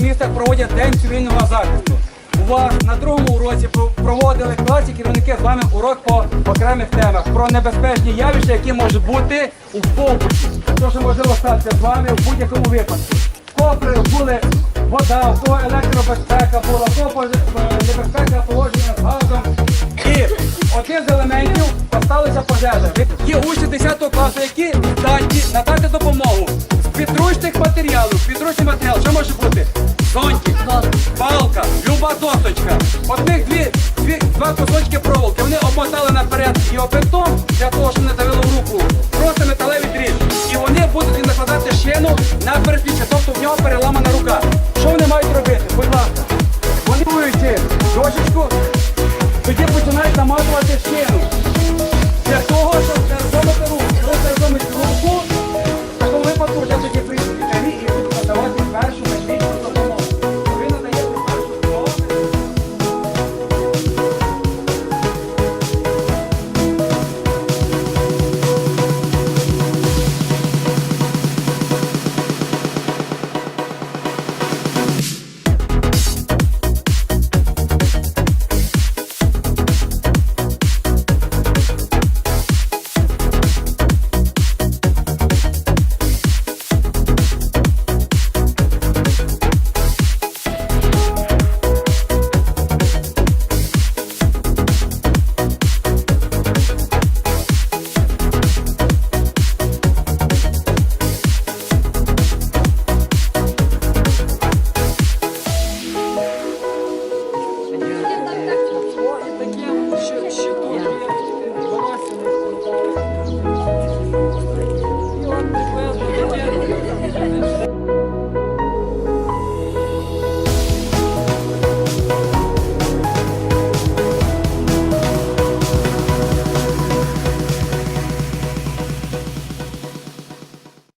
містах проводять День цивільного захисту. У вас на другому уроці проводили класі керівники з вами урок по окремих темах про небезпечні явища, які можуть бути у побуті. Що що можливо статися з вами в будь-якому випадку. Копри були вода, в електробезпека була, в кого пожежа. Є учні 10 класу, які здатні надати допомогу з підручних матеріалів. Підручний матеріал, що може бути? Зонтик, палка, люба досочка. Одних дві, дві, два кусочки проволоки. Вони обмотали наперед його бетон для того, щоб не давило в руку. Просто металевий дріт. І вони будуть накладати шину на передпліччя, тобто в нього переламана рука. Що вони мають робити? Будь ласка. Вони будуть дощечку, тоді починають намазувати шину. vosotros.